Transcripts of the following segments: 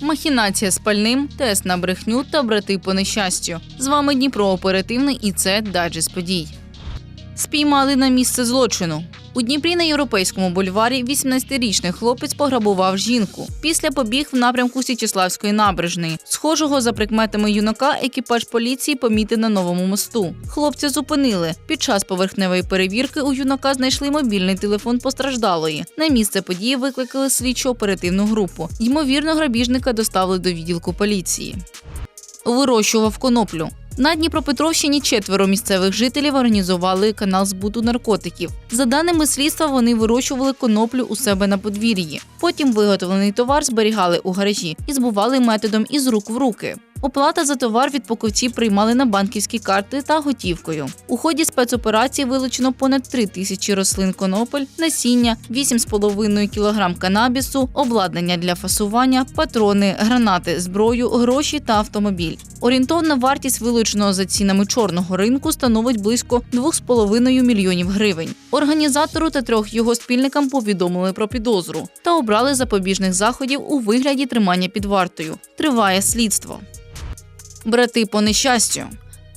Махінація з пальним, тест на брехню та брати по нещастю. З вами Дніпро оперативний і це Даджес подій. Спіймали на місце злочину. У Дніпрі на європейському бульварі 18-річний хлопець пограбував жінку. Після побіг в напрямку Січеславської набережної. Схожого за прикметами юнака екіпаж поліції помітив на новому мосту. Хлопця зупинили. Під час поверхневої перевірки у юнака знайшли мобільний телефон постраждалої. На місце події викликали слідчу оперативну групу. Ймовірно, грабіжника доставили до відділку поліції. Вирощував коноплю. На Дніпропетровщині четверо місцевих жителів організували канал збуту наркотиків. За даними слідства, вони вирощували коноплю у себе на подвір'ї. Потім виготовлений товар зберігали у гаражі і збували методом із рук в руки. Оплата за товар від покупців приймали на банківські карти та готівкою. У ході спецоперації вилучено понад 3 тисячі рослин конопель, насіння, 8,5 кг канабісу, обладнання для фасування, патрони, гранати, зброю, гроші та автомобіль. Орієнтовна вартість вилученого за цінами чорного ринку становить близько 2,5 мільйонів гривень. Організатору та трьох його спільникам повідомили про підозру та обрали запобіжних заходів у вигляді тримання під вартою. Триває слідство. Брати по нещастю.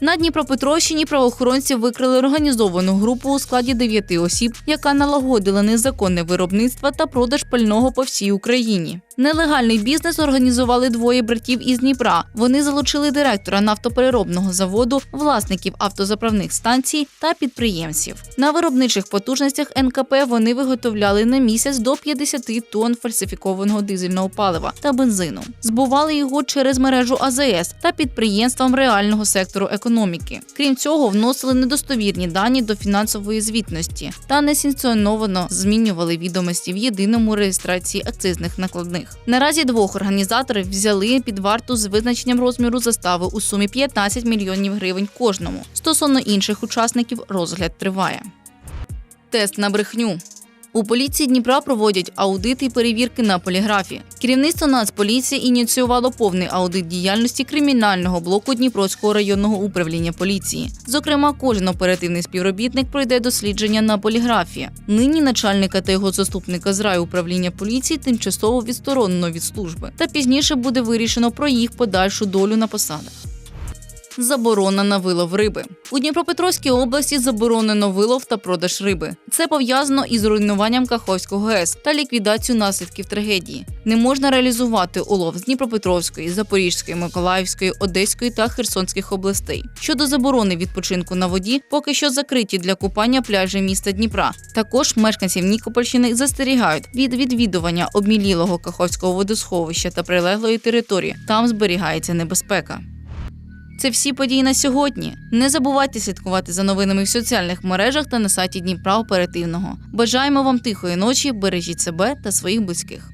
На Дніпропетровщині правоохоронці викрили організовану групу у складі дев'яти осіб, яка налагодила незаконне виробництво та продаж пального по всій Україні. Нелегальний бізнес організували двоє братів із Дніпра. Вони залучили директора нафтопереробного заводу, власників автозаправних станцій та підприємців. На виробничих потужностях НКП вони виготовляли на місяць до 50 тонн фальсифікованого дизельного палива та бензину. Збували його через мережу АЗС та підприємствам реального сектору економіки. Крім цього, вносили недостовірні дані до фінансової звітності та несанкціоновано змінювали відомості в єдиному реєстрації акцизних накладних. Наразі двох організаторів взяли під варту з визначенням розміру застави у сумі 15 мільйонів гривень кожному. Стосовно інших учасників розгляд триває. Тест на брехню. У поліції Дніпра проводять аудити і перевірки на поліграфі. Керівництво Нацполіції ініціювало повний аудит діяльності кримінального блоку Дніпровського районного управління поліції. Зокрема, кожен оперативний співробітник пройде дослідження на поліграфі. Нині начальника та його заступника з раю управління поліції тимчасово відсторонено від служби. Та пізніше буде вирішено про їх подальшу долю на посадах. Заборона на вилов риби у Дніпропетровській області заборонено вилов та продаж риби. Це пов'язано із руйнуванням Каховського ГЕС та ліквідацією наслідків трагедії. Не можна реалізувати улов з Дніпропетровської, Запорізької, Миколаївської, Одеської та Херсонських областей. Щодо заборони відпочинку на воді, поки що закриті для купання пляжі міста Дніпра. Також мешканців Нікопольщини застерігають від відвідування обмілілого Каховського водосховища та прилеглої території. Там зберігається небезпека. Це всі події на сьогодні. Не забувайте слідкувати за новинами в соціальних мережах та на сайті Дніпра Оперативного. Бажаємо вам тихої ночі, бережіть себе та своїх близьких.